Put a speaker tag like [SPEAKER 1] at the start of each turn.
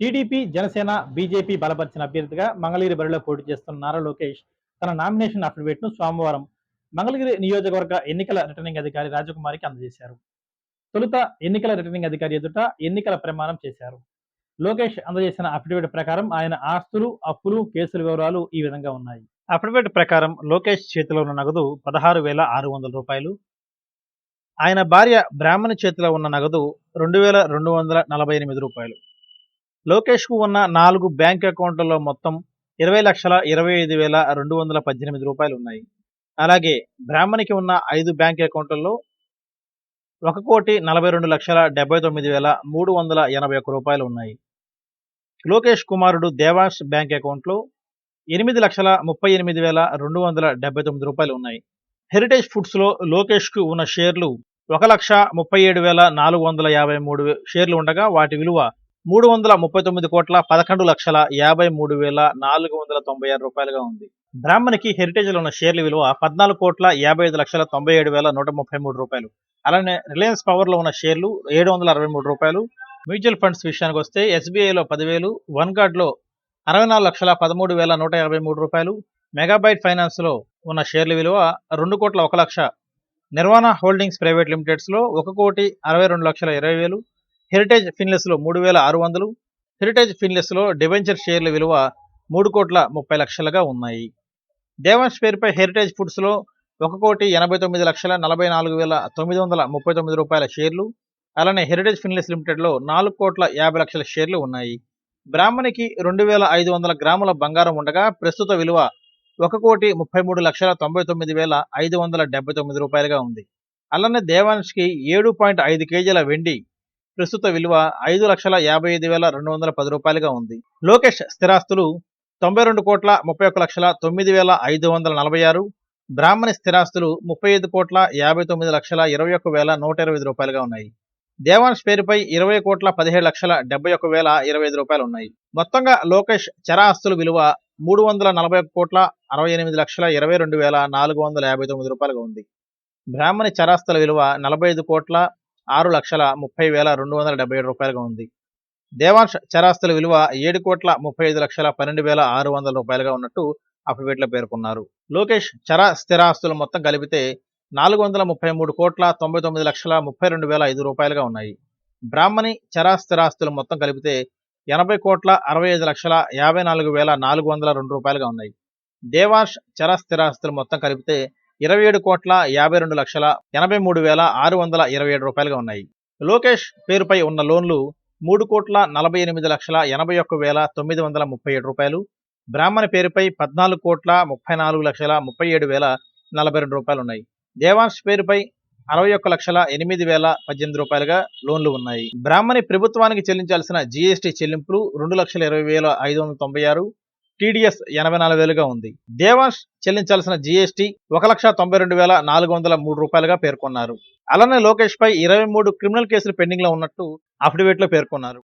[SPEAKER 1] TDP Janasena BJP బలపరిచిన అభ్యర్థిగా మంగళగిరి బరిలో పోటీ చేస్తున్న నారా లోకేష్ తన నామినేషన్ అఫిడవిట్ను సోమవారం మంగళగిరి నియోజకవర్గ ఎన్నికల రిటర్నింగ్ అధికారి రాజకుమారికి అందజేశారు. తొలుత ఎన్నికల రిటర్నింగ్ అధికారి ఎదుట ఎన్నికల ప్రమాణం చేశారు. లోకేష్ అందజేసిన అఫిడవిట్ ప్రకారం ఆయన ఆస్తులు అప్పులు కేసుల వివరాలు ఈ విధంగా ఉన్నాయి. అఫిడవిట్ ప్రకారం లోకేష్ చేతిలో ఉన్న నగదు పదహారు వేల ఆరు వందల రూపాయలు. ఆయన భార్య బ్రాహ్మణి చేతిలో ఉన్న నగదు రెండు వేల రెండు వందల నలభై ఎనిమిది రూపాయలు. లోకేష్కు ఉన్న నాలుగు బ్యాంక్ అకౌంట్లలో మొత్తం ఇరవై లక్షల ఇరవై ఐదు వేల రెండు వందల పద్దెనిమిది రూపాయలు ఉన్నాయి. అలాగే బ్రాహ్మణికి ఉన్న ఐదు బ్యాంక్ అకౌంట్లలో ఒక కోటి నలభై రెండు లక్షల డెబ్బై తొమ్మిది వేల మూడు వందల ఎనభై ఒక్క రూపాయలు ఉన్నాయి. లోకేష్ కుమారుడు దేవాష్ బ్యాంక్ అకౌంట్లో ఎనిమిది లక్షల ముప్పై ఎనిమిది వేల రెండు వందల డెబ్బై తొమ్మిది రూపాయలు ఉన్నాయి. హెరిటేజ్ ఫుడ్స్లో లోకేష్కు ఉన్న షేర్లు ఒక లక్ష ముప్పై ఏడు వేల నాలుగు వందల యాభై మూడు షేర్లు ఉండగా వాటి విలువ మూడు వందల ముప్పై తొమ్మిది కోట్ల పదకొండు లక్షల యాభై మూడు వేల నాలుగు వందల తొంభై ఆరు రూపాయలుగా ఉంది. బ్రాహ్మణికి హెరిటేజ్లో ఉన్న షేర్ల విలువ పద్నాలుగు కోట్ల యాభై ఐదు లక్షల తొంభై ఏడు వేల నూట ముప్పై మూడు రూపాయలు. అలానే రిలయన్స్ పవర్లో ఉన్న షేర్లు ఏడు వందల అరవై మూడు రూపాయలు. మ్యూచువల్ ఫండ్స్ విషయానికి వస్తే ఎస్బీఐలో పదివేలు వన్ గార్డ్లో అరవై నాలుగు లక్షల పదమూడు వేల నూట యాభై మూడు రూపాయలు. మెగాబైట్ ఫైనాన్స్లో ఉన్న షేర్ల విలువ రెండు కోట్ల ఒక లక్ష. నిర్వాణ హోల్డింగ్స్ ప్రైవేట్ లిమిటెడ్స్లో ఒక కోటి అరవై రెండు లక్షల ఇరవై వేలు. హెరిటేజ్ ఫిన్లెస్లో మూడు వేల ఆరు వందలు హెరిటేజ్ ఫిన్లెస్లో డిబెంచర్ షేర్ల విలువ మూడు కోట్ల ముప్పై లక్షలుగా ఉన్నాయి. దేవాంశ్ పేరుపై హెరిటేజ్ ఫుడ్స్లో ఒక కోటి ఎనభై తొమ్మిది లక్షల నలభై నాలుగు వేల తొమ్మిది వందల ముప్పై తొమ్మిది రూపాయల షేర్లు అలానే హెరిటేజ్ ఫిన్లెస్ లిమిటెడ్లో నాలుగు కోట్ల యాభై లక్షల షేర్లు ఉన్నాయి. బ్రాహ్మణికి రెండు వేల ఐదు వందల గ్రాముల బంగారం ఉండగా ప్రస్తుత విలువ ఒక కోటి ముప్పై మూడు లక్షల తొంభై తొమ్మిది వేల ఐదు వందల డెబ్బై తొమ్మిది రూపాయలుగా ఉంది. అలానే దేవాన్స్కి ఏడు పాయింట్ ఐదు కేజీల వెండి ప్రస్తుత విలువ ఐదు లక్షల యాభై ఐదు వేల రెండు వందల పది రూపాయలుగా ఉంది. లోకేష్ స్థిరాస్తులు తొంభై రెండు కోట్ల ముప్పై ఒక్క లక్షల తొమ్మిది వేల ఐదు వందల నలభై ఆరు. బ్రాహ్మణి స్థిరాస్తులు ముప్పై ఐదు కోట్ల యాభై తొమ్మిది లక్షల ఇరవై ఒక్క వేల నూట ఇరవై ఐదు రూపాయలుగా ఉన్నాయి. దేవాన్స్ పేరుపై ఇరవై కోట్ల పదిహేడు లక్షల డెబ్బై ఒక్క వేల ఇరవై ఐదు రూపాయలు ఉన్నాయి. మొత్తంగా లోకేష్ చరాస్తుల విలువ మూడు వందల నలభై ఒక్క కోట్ల అరవై ఎనిమిది లక్షల ఇరవై రెండు వేల నాలుగు వందల యాభై తొమ్మిది రూపాయలుగా ఉంది. బ్రాహ్మణి చరాస్తుల విలువ నలభై ఐదు కోట్ల ఆరు లక్షల ముప్పై వేల రెండు వందల డెబ్బై ఏడు రూపాయలుగా ఉంది. దేవాంశ్ చరాస్తుల విలువ ఏడు కోట్ల ముప్పై ఐదు లక్షల పన్నెండు వేల ఆరు వందల రూపాయలుగా ఉన్నట్టు అఫిడవిట్లో పేర్కొన్నారు. లోకేష్ చర స్థిరాస్తులు మొత్తం కలిపితే నాలుగు వందల ముప్పై మూడు కోట్ల తొంభై తొమ్మిది లక్షల ముప్పై రెండు వేల ఐదు రూపాయలుగా ఉన్నాయి. బ్రాహ్మణి చర స్థిరాస్తులు మొత్తం కలిపితే ఎనభై కోట్ల అరవై ఐదు లక్షల యాభై నాలుగు వేల నాలుగు వందల రెండు రూపాయలుగా ఉన్నాయి. దేవాష్ చర స్థిరాస్తులు మొత్తం కలిపితే ఇరవై ఏడు కోట్ల యాభై రెండు లక్షల ఎనభై మూడు వేల ఆరు వందల ఇరవై ఏడు రూపాయలుగా ఉన్నాయి. లోకేష్ పేరుపై ఉన్న లోన్లు మూడు కోట్ల నలభై ఎనిమిది లక్షల ఎనభై ఒక్క వేల తొమ్మిది వందల ముప్పై ఏడు రూపాయలు. బ్రాహ్మణి పేరుపై పద్నాలుగు కోట్ల ముప్పై నాలుగు లక్షల ముప్పై ఏడు వేల నలభై రెండు రూపాయలు ఉన్నాయి. దేవాంశ్ పేరుపై అరవై ఒక్క లక్షల ఎనిమిది వేల పద్దెనిమిది రూపాయలుగా లోన్లు ఉన్నాయి. బ్రాహ్మణి ప్రభుత్వానికి చెల్లించాల్సిన జీఎస్టీ చెల్లింపులు రెండు లక్షల ఇరవై వేల ఐదు వందల తొంభై ఆరు టీడీఎస్ ఎనభై నాలుగు వేలుగా ఉంది. దేవాంశ్ చెల్లించాల్సిన జీఎస్టీ ఒక లక్ష తొంభై రెండు వేల నాలుగు వందల మూడు రూపాయలుగా పేర్కొన్నారు. అలానే లోకేష్ పై ఇరవై మూడు క్రిమినల్ కేసులు పెండింగ్లో ఉన్నట్టు అఫిడవిట్లో పేర్కొన్నారు.